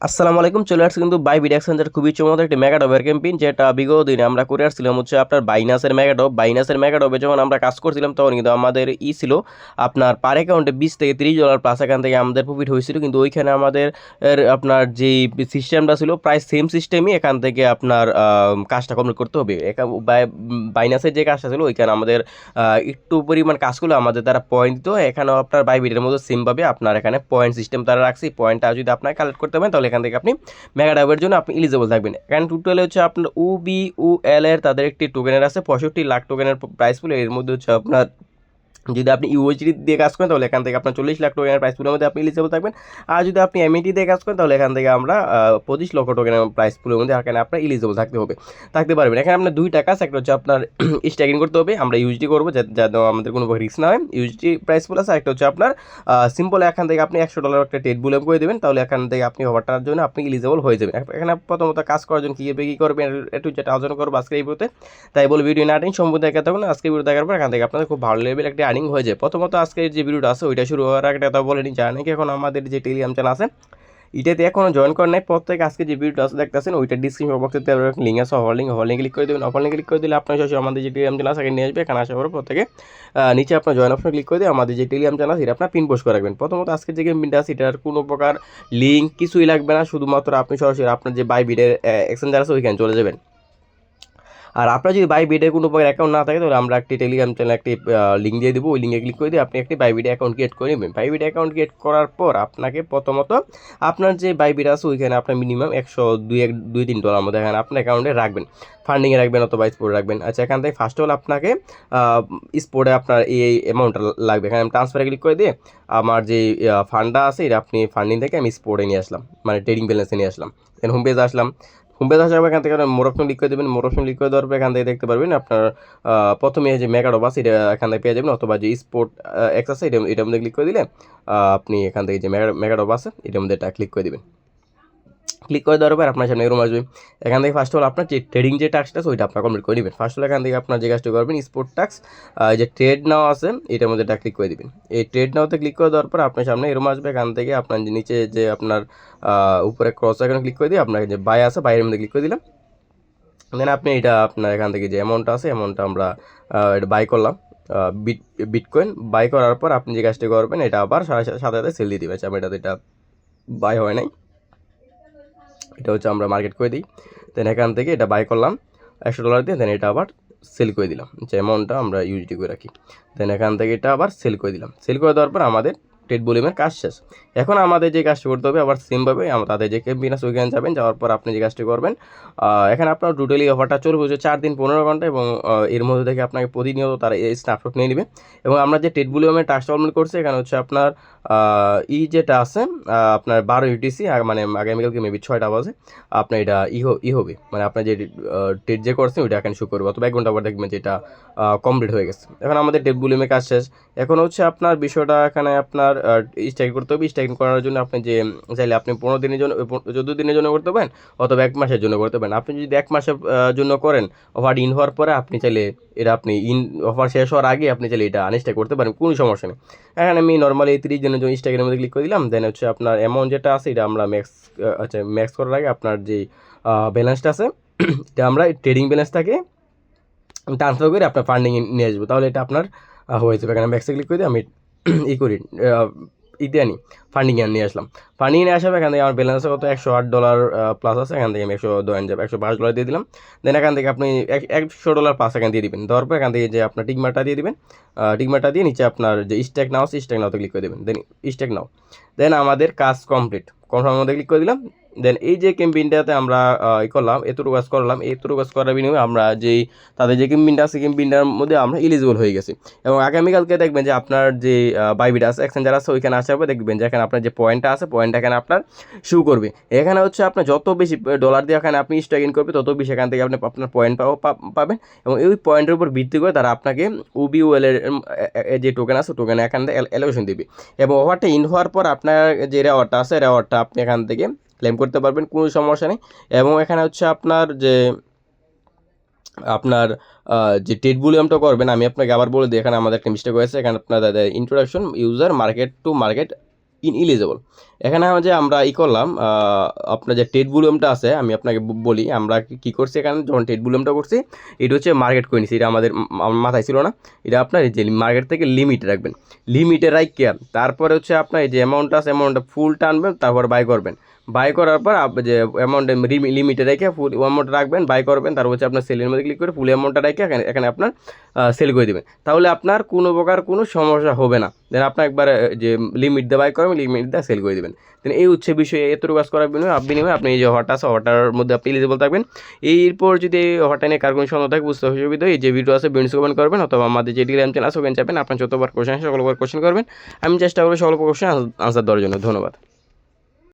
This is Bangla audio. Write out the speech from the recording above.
আসসালামু আলাইকুম, চলে আসছে কিন্তু বাই বিড এক্সচেঞ্জের খুবই চমৎকার একটি মেগাডবের ক্যাম্পেইন যেটা বিগত দিনে আমরা করে আসছিলাম হচ্ছে আপনার বাইনাসের মেগাডব বাইনাসের মেগাডবে যখন আমরা কাজ করছিলাম, তখন কিন্তু আমাদের ই ছিল আপনার পার অ্যাকাউন্টে বিশ থেকে তিরিশ ডলার প্লাস এখান থেকে আমাদের প্রফিট হয়েছিল। কিন্তু ওইখানে আমাদের আপনার যে সিস্টেমটা ছিল, প্রায় সেম সিস্টেমই এখান থেকে আপনার কাজটা কমপ্লিট করতে হবে। বাই- বাইনাসের যে কাজটা ছিল, ওইখানে আমাদের একটু পরিমাণ কাজ করলে আমাদের তারা পয়েন্ট দিত। এখানেও আপনার বাইবিটের মতো সেমভাবে আপনার এখানে পয়েন্ট সিস্টেম তারা রাখছে। পয়েন্টটা যদি আপনার কালেক্ট করতে পারেন তাহলে এখান থেকে আপনি মেগা ডাবের জন্য আপনি ইলিজেবল থাকবেন। এখানে টোটালে হচ্ছে আপনার বি উ এল এর তাদের একটি টোকেনের আছে, পঁয়ষট্টি লাখ টোকেনের প্রাইস পুল এর মধ্যে হচ্ছে আপনার যদি আপনি ইউএসডি দিয়ে কাজ করেন, তাহলে এখান থেকে আপনার চল্লিশ লাখ টোকেনের প্রাইস পুলের মধ্যে আপনি এলিজিবল থাকবেন। আর যদি আপনি এমইটি দিয়ে কাজ করেন, তাহলে এখান থেকে আমরা পঁচিশ লক্ষ টোকেনের প্রাইস পুলের মধ্যে এখানে আপনার এলিজিবল থাকতে হবে। থাকতে পারবেন। এখানে আপনার দুইটা কাজ একটা হচ্ছে আপনার স্ট্যাকিং করতে হবে। আমরা ইউএসডি করব যাতে আমাদের কোনো রিস্ক না হয়। ইউএসডি প্রাইস পুল আছে একটা হচ্ছে আপনার সিম্পল এখান থেকে আপনি একশো ডলার একটা টেট বুলেম করে দেবেন, তাহলে এখান থেকে আপনি ওভারটার জন্য আপনি এলিজিবল হয়ে যাবেন। এখানে প্রথমত কাজ করার জন্য কীভাবে কী করবেন একটু যেটা আলোচনা করব আজকে এই তাই বলে ভিডিও না আর্নিং সম্পূর্ণ দেখা থাকুন। আজকে ভিডিও দেখার পর এখান থেকে আপনাদের খুব ভালো লেভেল একটা আর্নিং হয়ে যায়। প্রথমত আজকে যে ভিডিওটা আছে, ওইটা শুরু হওয়ার আগে কথা বলে নিই জানেন কি এখন আমাদের যে টেলিগ্রাম চ্যানেল আছে এটাতে এখনও জয়েন করেন নাই। প্রত্যেক আজকে যে ভিডিওটা আছে, দেখতেছেন, ওইটা ডিসক্রিপশন বক্সে লিঙ্ক আছে offer link offer link click করে দেবেন। অফার লিঙ্ক ক্লিক করে দিলে আপনার সরাসরি আমাদের যে টেলিগ্রাম চ্যানেল আছে নিয়ে আসবে। এখানে আসার পরে প্রত্যেকে নিচে আপনার জয়েন অপশন ক্লিক করে দিয়ে আমাদের যে টেলিগ্রাম চ্যানেল আছে, এটা আপনার পিন পোস্ট করে রাখবেন। প্রথমত আজকে যে গেমটা আছে, এটার কোনো প্রকার লিঙ্ক কিছুই লাগবে না। শুধুমাত্র আপনি সরাসরি আপনার যে বাই বিডের এক্সচেঞ্জার আছে, ওইখানে চলে যাবেন। আর আপনার যদি বাই বিডের কোনো প্রকার অ্যাকাউন্ট না থাকে, তাহলে আমরা একটি টেলিগ্রাম চ্যানেল একটি লিঙ্ক দিয়ে দেবো। ওই লিঙ্কে ক্লিক করে দিয়ে আপনি একটি বাইবিডে অ্যাকাউন্ট ক্রিয়েট করে নেবেন। বাইবিডে অ্যাকাউন্ট ক্রিয়েট করার পর আপনাকে প্রথমত আপনার যে বাইবিড আছে, ওইখানে আপনার মিনিমাম একশো দুই এক, দুই তিন ডলার মধ্যে এখানে আপনার অ্যাকাউন্টে রাখবেন। ফান্ডিংয়ে রাখবেন অথবা স্পোর্টে রাখবেন। আচ্ছা এখান থেকে ফার্স্ট অল আপনাকে স্পোর্টে আপনার এই অ্যামাউন্টটা লাগবে। এখানে আমি ট্রান্সফারে ক্লিক করে দিয়ে আমার যে ফান্ডটা আছে, এটা আপনি ফান্ডিং থেকে আমি স্পোর্টে নিয়ে আসলাম। মানে ট্রেডিং ব্যালেন্সে নিয়ে আসলাম। দেন হোম পেজে আসলাম। হোম পেজ আসার পর এখান থেকে মোর অপশন ক্লিক করে দেবেন মোর অপশন ক্লিক করে দেওয়ার পর এখান থেকে দেখতে পারবেন আপনার প্রথমে যে মেগাডব বাস এটা এখান থেকে পেয়ে যাবেন অথবা যে স্পোর্ট এক্সারসাইজ এটা এটার মধ্যে ক্লিক করে দিলে আপনি এখান থেকে যে মেগাডব আছে এটার মধ্যে এটা ক্লিক করে দিবেন। ক্লিক করে দেওয়ার পর আপনার সামনে এরকম আসবে। এখান থেকে ফার্স্ট অল আপনার যে ট্রেডিং যে টাস্কটা ওইটা আপনার কমপ্লিট করে নেবেন। ফার্স্ট অল এখান থেকে আপনার যে কাজটা করবেন স্পোর্ট টাক্স যে ট্রেড নাও আছে, এটার মধ্যে এটা ক্লিক করে দিবেন। এই ট্রেড নাওতে ক্লিক করে দেওয়ার পর আপনার সামনে এরকম আসবে, এখান থেকে আপনার যে নিচে যে আপনার উপরে ক্রস এখানে ক্লিক করে দিয়ে আপনার যে বাই আছে বাইরের মধ্যে ক্লিক করে দিলাম। দেন আপনি এটা আপনার এখান থেকে যে অ্যামাউন্টটা আছে অ্যামাউন্টটা আমরা এটা বাই করলাম। বিট বিটকয়েন বাই করার পর আপনি যে কাজটা করবেন, এটা আবার সাড়ে সাথে সাথে সেল দিয়ে দিবেন। আমি এটাতে এটা বাই হয় নাই। এটা হচ্ছে আমরা মার্কেট করে দিই। দেন এখান থেকে এটা বাই করলাম, একশো ডলার দিয়ে দেন এটা আবার সেল করে দিলাম। যে অ্যামাউন্টটা আমরা ইউজিটি করে রাখি। দেন এখান থেকে এটা আবার সেল করে দিলাম। সেল করে দেওয়ার পর আমাদের ট্রেড ভলিউমের কাজ শেষ। এখন আমাদের যে কাজটি করতে হবে, আবার সেমভাবে আমরা তাদের যে আছে, ওইখানে যাবেন, যাওয়ার পর আপনি যে কাজটি করবেন এখানে আপনার টোটালি অফারটা চলবে হচ্ছে চার দিন পনেরো ঘণ্টা এবং এর মধ্যে থেকে আপনাকে প্রতিনিয়ত তারা এই স্ন্যাপশট নিয়ে নেবে। এবং আমরা যে ট্রেড ভলিউমের টাস্কটা অলমেন্ট করছি, এখানে হচ্ছে আপনার ই যেটা আছে আপনার বারো ইউটিসি মানে আগামীকালকে মেবি ছয়টা বাজে, আপনার এটা ই হো- ই হবে। মানে আপনার যে ট্রেড যে করছেন, ওইটা এখানে শো করবে, অথবা এক ঘণ্টা পর দেখবেন যে এটা কমপ্লিট হয়ে গেছে। এখন আমাদের ট্রেড ভলিউমের কাজ শেষ। এখন হচ্ছে আপনার বিষয়টা, এখানে আপনার স্ট্রাইক করতে হবে। স্ট্রাইক করার জন্য আপনি যে, চাইলে আপনি পনেরো দিনের জন্য চোদ্দ দিনের জন্য করতে পারেন অথবা এক মাসের জন্য করতে পারেন। আপনি যদি এক মাসের জন্য করেন অফার ইন হওয়ার পরে আপনি চাইলে এটা আপনি ইন অফার শেষ হওয়ার আগে আপনি চাইলে এটা আনস্ট্রাইক করতে পারেন, কোনো সমস্যা নেই। এখানে আমি নর্মালি তিরিশ দিনের জন্য স্ট্রাইকের মধ্যে ক্লিক করে দিলাম। দেন হচ্ছে আপনার অ্যামাউন্ট যেটা আছে, এটা আমরা ম্যাক্স আচ্ছা ম্যাক্স করার আগে আপনার যে ব্যালেন্সটা আছে, এটা আমরা ট্রেডিং ব্যালেন্সটাকে ট্রান্সফার করে আপনার ফান্ডিং নিয়ে আসব। তাহলে এটা আপনার হয়ে যাবে। এখানে ম্যাক্সে ক্লিক করে দিয়ে আমি ই করি ইতে আনি ফান্ডিং নিয়ে আসলাম। ফান্ডিং নিয়ে আসাবে এখান থেকে আমার ব্যালেন্স কত? একশো আট ডলার প্লাস আছে, এখান থেকে আমি একশো দোয়ান যাবে, একশো পাঁচ ডলার দিয়ে দিলাম। দেন এখান থেকে আপনি এক- একশো ডলার প্লাস এখান দিয়ে দিবেন। দেওয়ার পর এখান থেকে যে আপনার টিকমারটা দিয়ে দিবেন টিকমারটা দিয়ে নিচে আপনার যে স্ট্যাক নাও আছে স্ট্যাক নাওতে ক্লিক করে দেবেন। দেন স্ট্যাক নাও দেন আমাদের কাজ কমপ্লিট কনফার্মের মধ্যে ক্লিক করে দিলাম। দেন এই যে ক্যাম্পেইনটাতে আমরা ই করলাম, এতটুকু কাজ করলাম, এতটুকু কাজ করার বিনিময়ে আমরা যেই, তাদের যে ক্যাম্পেইনটা আছে, ক্যাম্পেইনটার মধ্যে আমরা ইলিজিবল হয়ে গেছি। এবং আগামীকালকে দেখবেন যে আপনার যে বাইবিট আছে এক্সচেঞ্জার আছে, ওইখানে আসার পর দেখবেন যে এখানে আপনার যে পয়েন্টটা আছে পয়েন্ট এখানে আপনার শু করবে। এখানে হচ্ছে আপনার যত বেশি ডলার দিয়ে এখানে আপনি স্ট্রাক ইন করবে, তত বেশি এখান থেকে আপনি আপনার পয়েন্ট পাবো পাবেন। এবং এই পয়েন্টের উপর ভিত্তি করে তারা আপনাকে উবিউএল এর যে টোকেন আছে টোকেন এখান থেকে অ্যালোকেশন দিবে। এবং ওভারটা ইন হওয়ার পর আপনার যে রেওয়ার্ডটা আছে রেওয়ার্ডটা আপনি এখান থেকে ক্লেম করতে পারবেন, কোনো সমস্যা নেই। এবং এখানে হচ্ছে আপনার যে আপনার যে টেট ভলিউমটা করবেন, আমি আপনাকে আবার বলে দিই, এখানে আমাদের একটা মিস্টেক হয়েছে, এখানে আপনার introduction user market to market in eligible এখানে যে আমরা ই করলাম আপনার যে টেট বুলিয়ামটা আছে, আমি আপনাকে বলি, আমরা কি- করছি এখানে, যখন টেট বুলিয়ামটা করছি, এটা হচ্ছে মার্কেট করে নিছি, এটা আমাদের মাথায় ছিল না। এটা আপনার যে মার্কেট থেকে লিমিট রাখবেন। লিমিটে রাখিয়া তারপরে হচ্ছে আপনার এই যে অ্যামাউন্ট আছে অ্যামাউন্টটা ফুল টানবেন, তারপর বাই করবেন। বাই করার পর যে অ্যামাউন্ট লিমিটে রেখে ফুল অ্যামাউন্ট রাখবেন বাই করবেন, তারপর হচ্ছে আপনার সেলের মধ্যে ক্লিক করে ফুল অ্যামাউন্টটা রেখে এখানে এখানে আপনার সেল করে দেবেন। তাহলে আপনার কোনো প্রকার কোনো সমস্যা হবে না। দেন আপনার একবার যে লিমিট দিয়ে বাই করবেন লিমিট দিয়ে সেল করে দেবেন। দেন এই হচ্ছে বিষয়ে, এতটুকু কাজ করার বিনিময়ে। বিনিময়ে আপনি এই যে অফারটা আছে অফারটার মধ্যে আপনি এলিজিবল থাকবেন। এরপর যদি অফারটা নিয়ে কার কোনো সন্দেহ থাকে, বুঝতে অসুবিধা এই যে ভিডিও আছে ভিডিও কমেন্ট করবেন, অথবা আমাদের যে টেলিগ্রাম চ্যানেল আছে, ওখানে যাবেন আপনার যতবার কোশ্চেন সকলবার কোশ্চেন করবেন। আমি চেষ্টা করব সকল কোশ্চেন আনসার দেওয়ার জন্য। ধন্যবাদ।